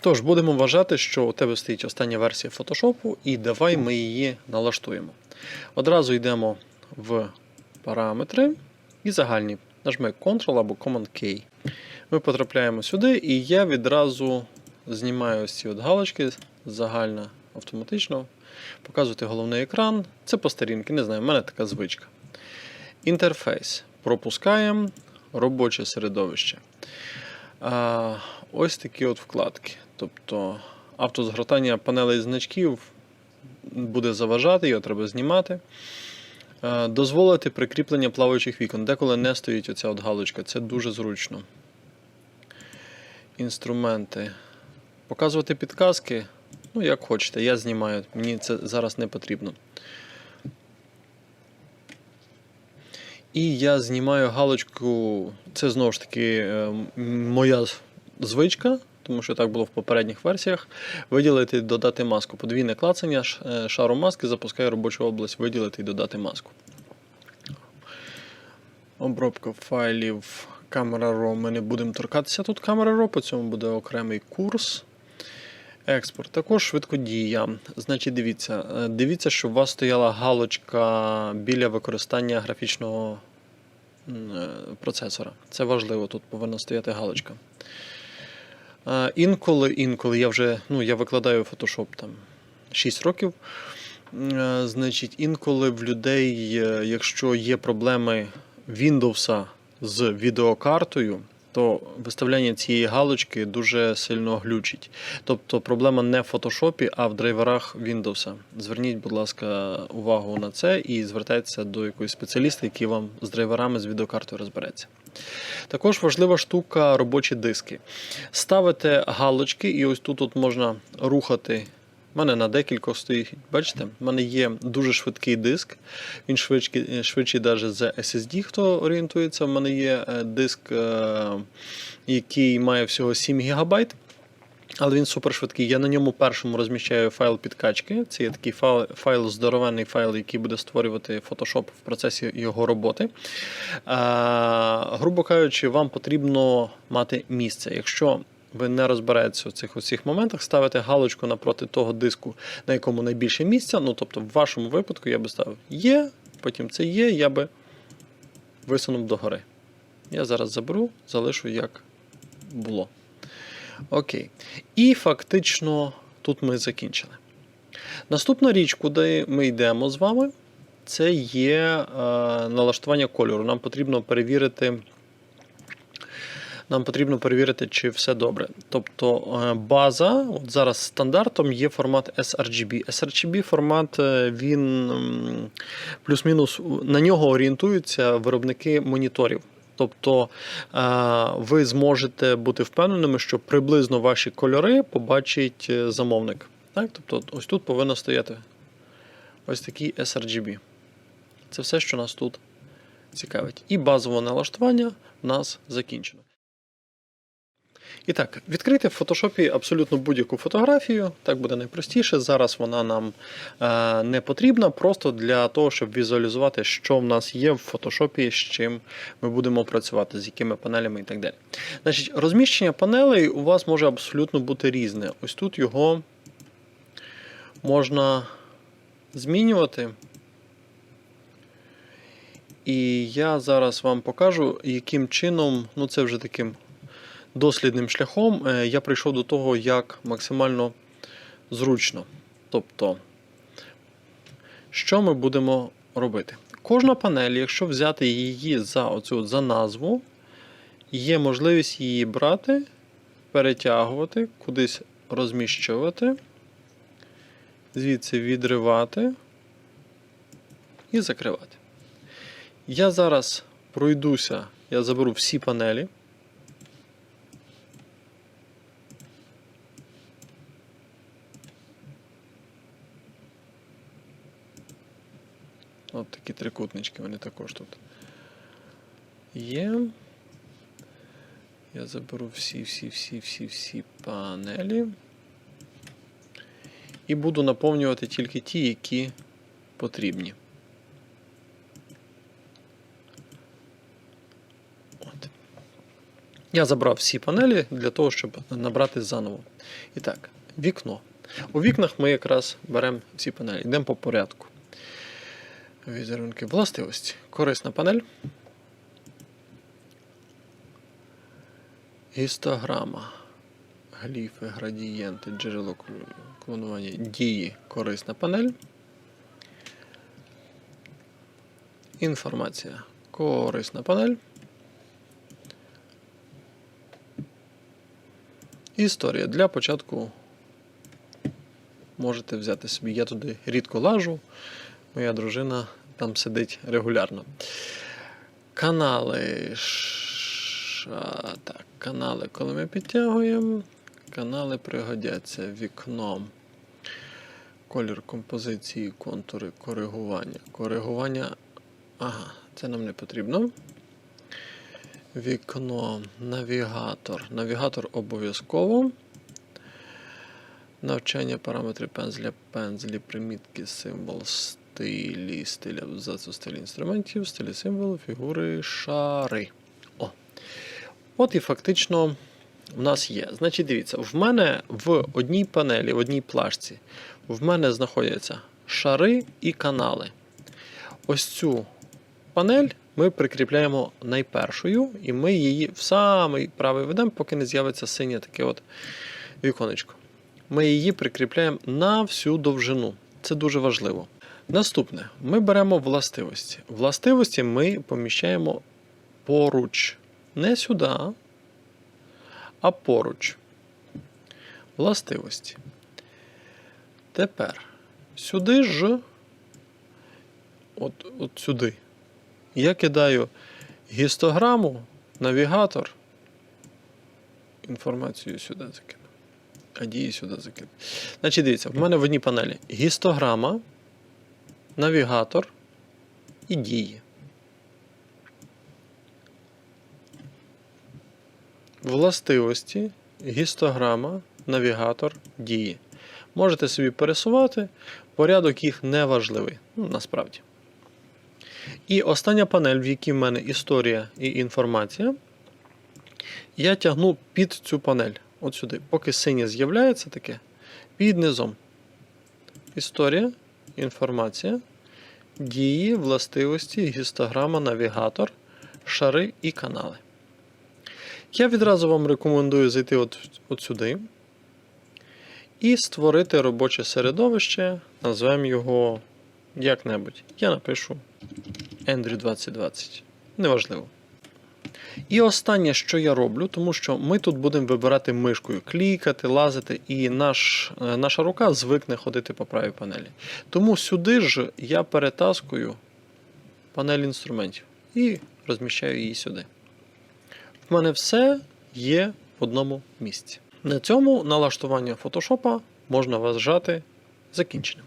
Тож будемо вважати, що у тебе стоїть остання версія фотошопу, і давай ми її налаштуємо. Одразу йдемо в параметри і загальні. Нажми Ctrl або Command-K. Ми потрапляємо сюди, і я відразу знімаю ось ці от галочки загально автоматично. Показувати головний екран. Це по сторінки, не знаю, в мене така звичка. Інтерфейс. Пропускаємо робоче середовище. Ось такі от вкладки. Тобто автозгортання панелей значків буде заважати, його треба знімати. Дозволити прикріплення плаваючих вікон. Деколи не стоїть оця от галочка, це дуже зручно. Інструменти. Показувати підказки. Ну, як хочете, я знімаю, мені це зараз не потрібно. І я знімаю галочку. Це знову ж таки е, моя звичка, тому що так було в попередніх версіях. Виділити і додати маску. Подвійне клацання е, шару маски запускає робочу область, виділити і додати маску. Обробка файлів. Камера RAW. Ми не будемо торкатися тут камера RAW, по цьому буде окремий курс. Експорт. Також швидкодія. Значить, дивіться, е, дивіться, щоб у вас стояла галочка біля використання графічного е, процесора. Це важливо, тут повинна стояти галочка. Е, Інколи, інколи я вже ну, я викладаю Photoshop там 6 років. Значить, інколи в людей, якщо є проблеми Windows з відеокартою, то виставляння цієї галочки дуже сильно глючить. Тобто проблема не в фотошопі, а в драйверах Windows. Зверніть, будь ласка, увагу на це і звертайтеся до якогось спеціаліста, який вам з драйверами з відеокартою розбереться. Також важлива штука робочі диски. Ставите галочки, і ось тут от можна рухати. У мене на декількох стоїть, бачите, в мене є дуже швидкий диск. Він швидкий, швидший навіть за SSD, хто орієнтується. У мене є е, диск, е, який має всього 7 ГБ. Але він супер швидкий. Я на ньому першому розміщаю файл підкачки. Це є такий файл, файл здоровенний файл, який буде створювати Photoshop в процесі його роботи. А, грубо кажучи, вам потрібно мати місце. Якщо ви не розберетеся у цих усіх моментах, ставите галочку напроти того диску, на якому найбільше місця. Ну, тобто, в вашому випадку я би ставив є, потім це є, я би висунув догори. Я зараз заберу, залишу як було. Окей. І фактично тут ми закінчили. Наступна річ, куди ми йдемо з вами, це є е, налаштування кольору. Нам потрібно перевірити. Нам потрібно перевірити, чи все добре. Тобто е, база, от зараз стандартом є формат sRGB. sRGB формат е, він плюс-мінус на нього орієнтуються виробники моніторів. Тобто е, ви зможете бути впевненими, що приблизно ваші кольори побачить замовник. Так? Тобто, ось тут повинно стояти ось такий sRGB. Це все, що нас тут цікавить. І базове налаштування в нас закінчено. І так, відкрити в фотошопі абсолютно будь-яку фотографію, так буде найпростіше. Зараз вона нам е, не потрібна, просто для того, щоб візуалізувати, що в нас є в фотошопі, з чим ми будемо працювати, з якими панелями і так далі. Значить, розміщення панелей у вас може абсолютно бути різне. Ось тут його можна змінювати. І я зараз вам покажу, яким чином, ну це вже таким дослідним шляхом, е, я прийшов до того, як максимально зручно. Тобто, що ми будемо робити? Кожна панель, якщо взяти її за оцю за назву, є можливість її брати, перетягувати, кудись розміщувати, звідси відривати і закривати. Я зараз пройдуся, я заберу всі панелі. Такі трикутнички, вони також тут є. Я заберу всі, всі, всі, всі, всі панелі. І буду наповнювати тільки ті, які потрібні. От. Я забрав всі панелі для того, щоб набрати заново. І так, вікно. У вікнах ми якраз беремо всі панелі. Йдемо по порядку. Візерунки властивості. Корисна панель. Гістограма. Гліфи, градієнти, джерело клонування. Дії. Корисна панель. Інформація. Корисна панель. Історія. Для початку можете взяти собі. Я туди рідко лажу. Моя дружина там сидить регулярно. Канали. Ша, так, канали, коли ми підтягуємо, канали пригодяться вікном. Колір композиції, контури, коригування. Коригування. Ага, це нам не потрібно. Вікно, навігатор. Навігатор обов'язково. Навчання параметри пензля, пензлі, примітки, символ, стилі, стиль абзацу, стиль інструментів, стилі символ, фігури, шари. О. От і фактично в нас є. Значить, дивіться, в мене в одній панелі, в одній плашці, в мене знаходяться шари і канали. Ось цю панель ми прикріпляємо найпершою, і ми її в самий правий ведемо, поки не з'явиться синє таке от віконечко. Ми її прикріпляємо на всю довжину. Це дуже важливо. Наступне, ми беремо властивості. Властивості ми поміщаємо поруч. Не сюди, а поруч. Властивості. Тепер сюди ж, от, от сюди, я кидаю гістограму, навігатор. Інформацію сюди закину. А дії сюди закину. Значить, дивіться, в мене в одній панелі гістограма, навігатор і дії. Властивості, гістограма, навігатор, дії. Можете собі пересувати, порядок їх не важливий. Ну, насправді. І остання панель, в якій в мене історія і інформація, я тягну під цю панель. От сюди. Поки синє з'являється таке, під низом. Історія, інформація, дії, властивості, гістограма, навігатор, шари і канали. Я відразу вам рекомендую зайти от, от сюди і створити робоче середовище, назвемо його як-небудь. Я напишу Andrew 2020. Неважливо. І останнє, що я роблю, тому що ми тут будемо вибирати мишкою, клікати, лазити, і наш, е, наша рука звикне ходити по правій панелі. Тому сюди ж я перетаскую панель інструментів і розміщаю її сюди. В мене все є в одному місці. На цьому налаштування фотошопа можна вважати закінченим.